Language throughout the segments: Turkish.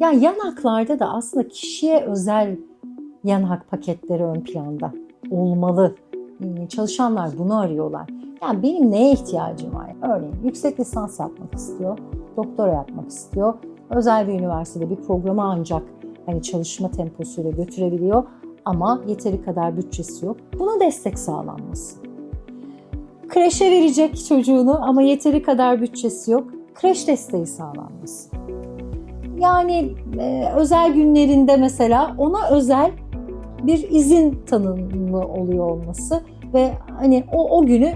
Ya yan haklarda da aslında kişiye özel yan hak paketleri ön planda olmalı. Çalışanlar bunu arıyorlar. Yani benim neye ihtiyacım var? Örneğin yüksek lisans yapmak istiyor, doktora yapmak istiyor. Özel bir üniversitede bir programı ancak hani çalışma temposuyla götürebiliyor ama yeteri kadar bütçesi yok. Buna destek sağlanması. Kreşe verecek çocuğunu ama yeteri kadar bütçesi yok. Kreş desteği sağlanması. Yani e, özel günlerinde mesela ona özel bir izin tanımlı oluyor olması ve hani o, o günü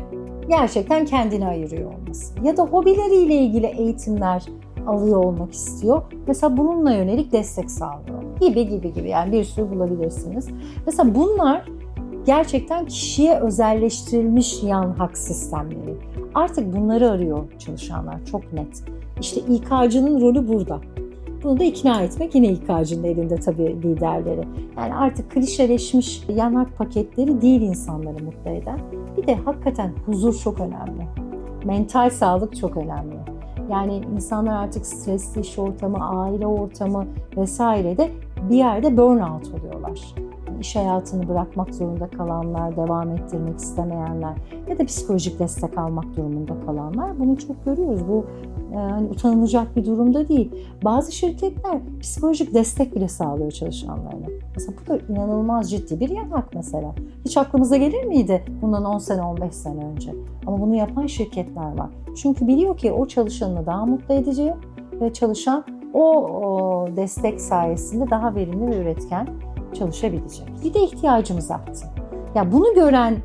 gerçekten kendine ayırıyor olması. Ya da hobileriyle ilgili eğitimler alıyor olmak istiyor. Mesela bununla yönelik destek sağlıyor. Gibi gibi gibi yani bir sürü bulabilirsiniz. Mesela bunlar gerçekten kişiye özelleştirilmiş yan hak sistemleri. Artık bunları arıyor çalışanlar çok net. İşte İK'cının rolü burada. Bunu da ikna etmek yine İK'cının elinde tabii liderleri. Yani artık klişeleşmiş yan hak paketleri değil insanları mutlu eden. Bir de hakikaten huzur çok önemli. Mental sağlık çok önemli. Yani insanlar artık stresli iş ortamı, aile ortamı vesairede bir yerde burnout oluyorlar. İş hayatını bırakmak zorunda kalanlar, devam ettirmek istemeyenler ya da psikolojik destek almak durumunda kalanlar bunu çok görüyoruz. Bu yani utanılacak bir durumda değil. Bazı şirketler psikolojik destek bile sağlıyor çalışanlarına. Mesela bu da inanılmaz ciddi bir yanak mesela. Hiç aklımıza gelir miydi bundan 10 sene 15 sene önce? Ama bunu yapan şirketler var. Çünkü biliyor ki o çalışanını daha mutlu edeceği ve çalışan o, o destek sayesinde daha verimli ve üretken çalışabilecek. Bir de ihtiyacımız arttı. Ya bunu gören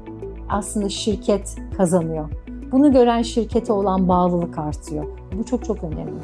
aslında şirket kazanıyor. Bunu gören şirkete olan bağlılık artıyor. Bu çok çok önemli.